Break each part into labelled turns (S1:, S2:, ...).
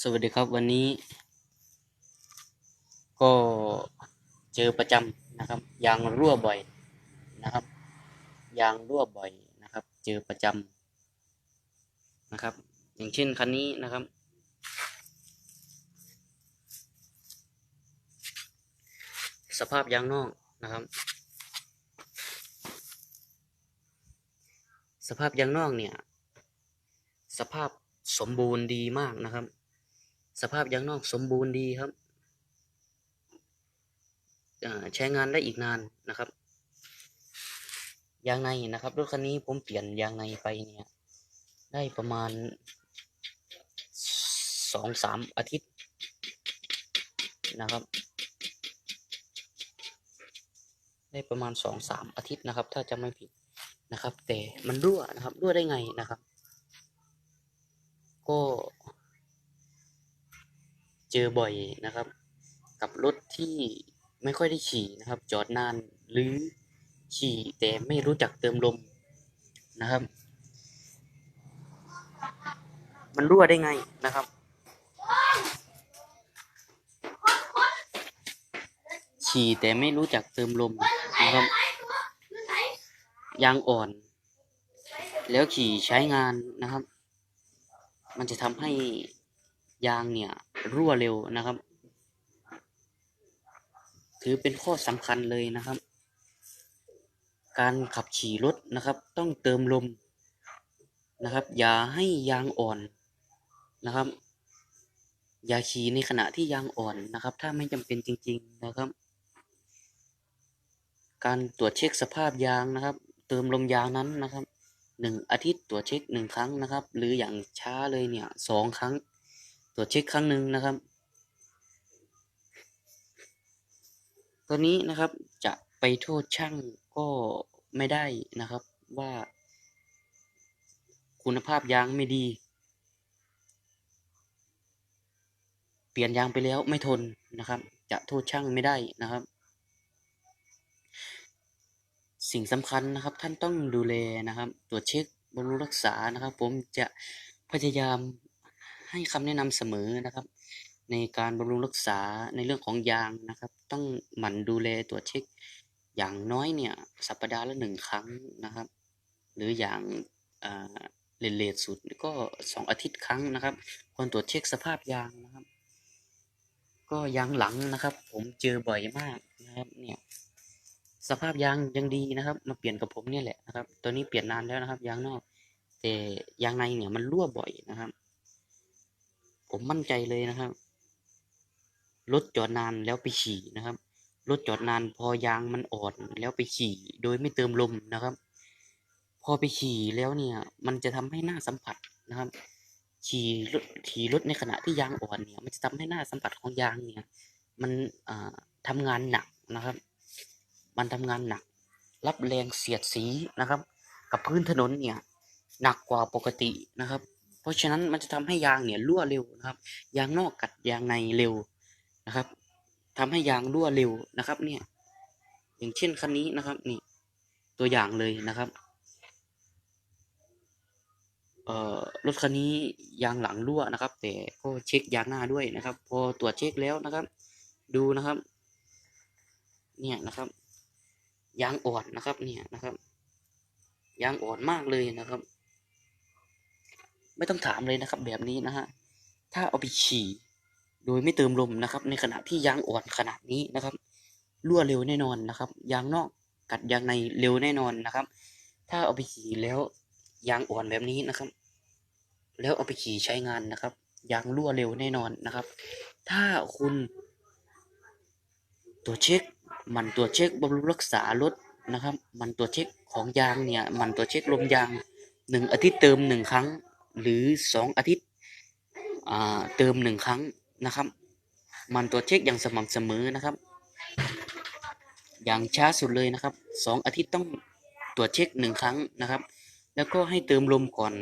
S1: สวัสดีครับวันนี้ ก็เจอประจำนะครับยางรั่วบ่อยนะครับยางรั่วบ่อยนะครับ เจอประจำนะครับ อย่างเช่นคันนี้นะครับ สภาพยางนอกนะครับ สภาพยางนอกเนี่ย สภาพสมบูรณ์ดีมากนะครับ สภาพยางนอกสมบูรณ์ดีครับใช้งานได้อีกนานนะครับ ยางในนะครับ รถคันนี้ผมเปลี่ยนยางในไปเนี่ย ได้ประมาณสองสามอาทิตย์นะครับ ได้ประมาณสองสามอาทิตย์นะครับ ถ้าจะไม่ผิดนะครับ แต่มันรั่วนะครับ รั่วได้ไงนะครับ ก็ เจอบ่อยนะครับ กับรถที่ไม่ค่อยได้ขี่นะครับ จอดนานหรือขี่แต่ไม่รู้จักเติมลมนะครับ มันรั่วได้ไงนะครับ ขี่แต่ไม่รู้จักเติมลมนะครับยางอ่อน แล้วขี่ใช้งานนะครับ มันจะทำให้ยางเนี่ย รั่วเร็วนะครับ ถือเป็นข้อสำคัญเลยนะครับ การขับขี่รถนะครับ ต้องเติมลมนะครับ อย่าให้ยางอ่อนนะครับ อย่าขี่ในขณะที่ยางอ่อนนะครับ ถ้าไม่จำเป็นจริง ๆนะครับ การตรวจเช็คสภาพยางนะครับ เติมลมยางนั้นนะครับหนึ่งอาทิตย์ตรวจเช็คหนึ่งครั้งนะครับ หรืออย่างช้าเลยเนี่ยสองครั้ง ตรวจเช็คครั้งหนึ่งนะครับ ตัวนี้นะครับจะไปโทษช่างก็ไม่ได้นะครับว่า คุณภาพยางไม่ดี เปลี่ยนยางไปแล้วไม่ทนนะครับ จะโทษช่างไม่ได้นะครับ สิ่งสำคัญนะครับท่านต้องดูแลนะครับ ตรวจเช็คบำรุงรักษานะครับ ผมจะพยายาม ให้คำแนะนำเสมอนะครับ ในการบำรุงรักษาในเรื่องของยางนะครับ ต้องหมั่นดูแลตรวจเช็ค อย่างน้อยเนี่ย สัปดาห์ละหนึ่งครั้งนะครับ หรืออย่างเลนเลทสุดก็สองอาทิตย์ครั้งนะครับ ควรตรวจเช็คสภาพยางนะครับ ก็ยางหลังนะครับ ผมเจอบ่อยมากนะครับเนี่ยสภาพยางยังดีนะครับ มาเปลี่ยนกับผมเนี่ยแหละนะครับ ตัวนี้เปลี่ยนนานแล้วนะครับ ยางนอก แต่ยางในเนี่ยมันรั่วบ่อยนะครับ ผมมั่นใจเลยนะครับ รถจอดนานแล้วไปขี่นะครับ รถจอดนานพอยางมันอ่อนแล้วไปขี่ โดยไม่เติมลมนะครับ พอไปขี่แล้วเนี่ย มันจะทำให้หน้าสัมผัสนะครับ ขี่รถขี่รถในขณะที่ยางอ่อนเนี่ย มันจะทำให้หน้าสัมผัสของยางเนี่ย มันอ่าทำงานหนักนะครับ มันทำงานหนัก รับแรงเสียดสีนะครับ กับพื้นถนนเนี่ย หนักกว่าปกตินะครับ เพราะฉะนั้นมันจะทำให้ยางเนี่ยรั่วเร็วนะครับ ยางนอกกัดยางในเร็วนะครับทำให้ยางรั่วเร็วนะครับ เนี่ย อย่างเช่นคันนี้นะครับ นี่ ตัวอย่างเลยนะครับ เอ่อรถคันนี้ยางหลังรั่วนะครับ แต่ก็เช็คยางหน้าด้วยนะครับ พอตรวจเช็คแล้วนะครับ ดูนะครับ เนี่ยนะครับยางอ่อนนะครับ เนี่ยนะครับยางอ่อนมากเลยนะครับ ไม่ต้องถามเลยนะครับ แบบนี้นะฮะถ้าเอาไปขี่โดยไม่เติมลมนะครับ ในขณะที่ยางอ่อนขนาดนี้นะครับรั่วเร็วแน่นอนนะครับ ยางนอกกัดยางในเร็วแน่นอนนะครับ ถ้าเอาไปขี่แล้วยางอ่อนแบบนี้นะครับ แล้วเอาไปขี่ใช้งานนะครับ ยางรั่วเร็วแน่นอนนะครับ ถ้าคุณตรวเช็คมันตรวเช็คบำรุงรักษารถนะครับ มันตรวเช็คของยางเนี่ย มันตรวเช็คลมยางหนึ่งอาทิตย์เติมหนึ่งครั้ง หรือสองอาทิตย์เติมหนึ่งครั้งนะครับ มันตรวจเช็คอย่างสม่ำเสมอนะครับ อย่างช้าสุดเลยนะครับสองอาทิตย์ต้องตรวจเช็คหนึ่งครั้งนะครับ แล้วก็ให้เติมลมก่อน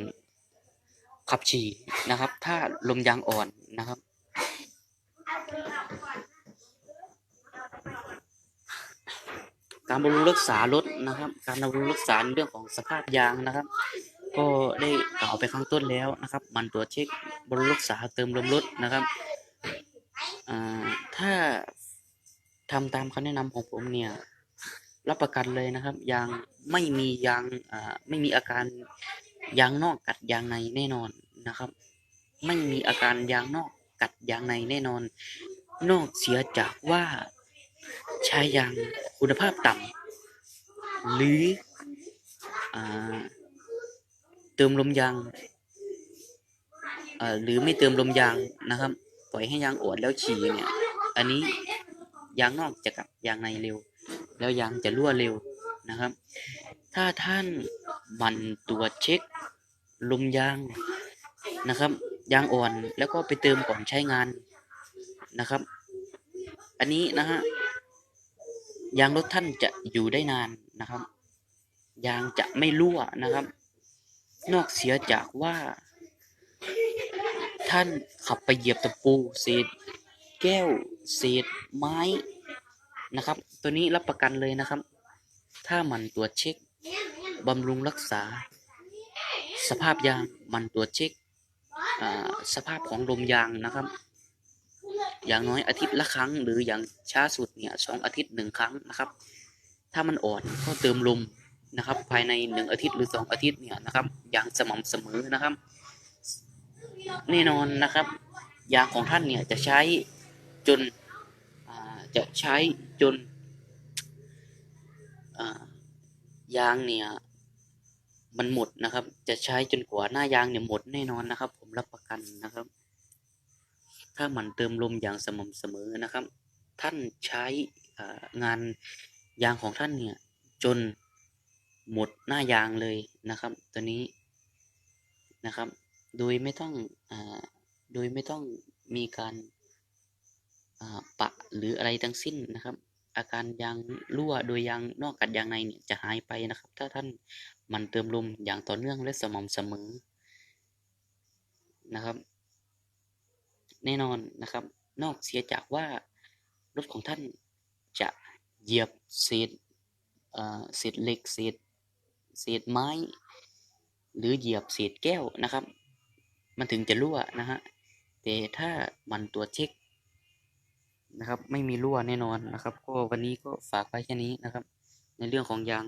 S1: ขับขี่นะครับ ถ้าลมยางอ่อนนะครับ การบำรุงรักษารถนะครับ การบำรุงรักษาเรื่องของสภาพยางนะครับ ก็ได้กล่าวไปข้างต้นแล้วนะครับมันตรวจเช็คบำรุงรักษาเติมลมรถนะครับถ้าทำตามคำแนะนำของผมเนี่ยรับประกันเลยนะครับยางไม่มียางไม่มีอาการยางนอกกัดยางในแน่นอนนะครับ ไม่มีอาการยางนอกกัดยางในแน่นอน นอกเสียจากว่าใช้ยางคุณภาพต่ำหรืออ่า ติมลมยางหรือไม่เติมลมยางนะครับ ปล่อยให้ยางอวดแล้วฉี่เนี่ย อันนี้ยางนอกจะกัดยางในเร็ว แล้วยางจะรั่วเร็วนะครับ ถ้าท่านมันตรวจเช็คลมยางนะครับ ยางอ่อนแล้วก็ไปเติมก่อนใช้งานนะครับ อันนี้นะฮะยางรถท่านจะอยู่ได้นานนะครับ ยางจะไม่รั่วนะครับ นอกเสียจากว่า ท่านขับไปเหยียบตะปูเศษแก้ว เศษไม้นะครับ ตัวนี้รับประกันเลยนะครับ ถ้ามันตรวจเช็คบำรุงรักษา สภาพยางมันตรวจเช็คสภาพของลมยางนะครับ อย่างน้อยอาทิตย์ละครั้ง หรืออย่างช้าสุดเนี่ยสองอาทิตย์หนึ่งครั้งนะครับ ถ้ามันอ่อนก็เติมลมนะครับ ภายในหนึ่งอาทิตย์หรือสองอาทิตย์เนี่ยนะครับ อย่างสม่ำเสมอนะครับ แน่นอนนะครับ ยางของท่านเนี่ยจะใช้จนจะใช้จนยางเนี่ยมันหมดนะครับ จะใช้จนกว่าหน้ายางเนี่ยหมดแน่นอนนะครับ ผมรับประกันนะครับ ถ้าหมันเติมลมอย่างสม่ำเสมอนะครับ ท่านใช้งานยางของท่านเนี่ยจนหมดหน้ายางเลยนะครับ ตัวนี้ นะครับ โดยไม่ต้องอ่าโดยไม่ต้องมีการอ่าปะหรืออะไรทั้งสิ้นนะครับ อาการยางรั่วโดยยางนอกกัดยางในเนี่ยจะหายไปนะครับ ถ้าท่านมันเติมลมอย่างต่อเนื่องและสม่ำเสมอนะครับ แน่นอนนะครับ นอกเสียจากว่ารถของท่านจะเหยียบเศษอ่อเศษเหล็กเศษเศษไม้ หรือเหยียบเศษแก้วนะครับ มันถึงจะรั่วนะฮะแต่ถ้ามันตัวเช็คนะครับ ไม่มีรั่วแน่นอนนะครับ ก็วันนี้ก็ฝากไว้แค่นี้นะครับ ในเรื่องของยาง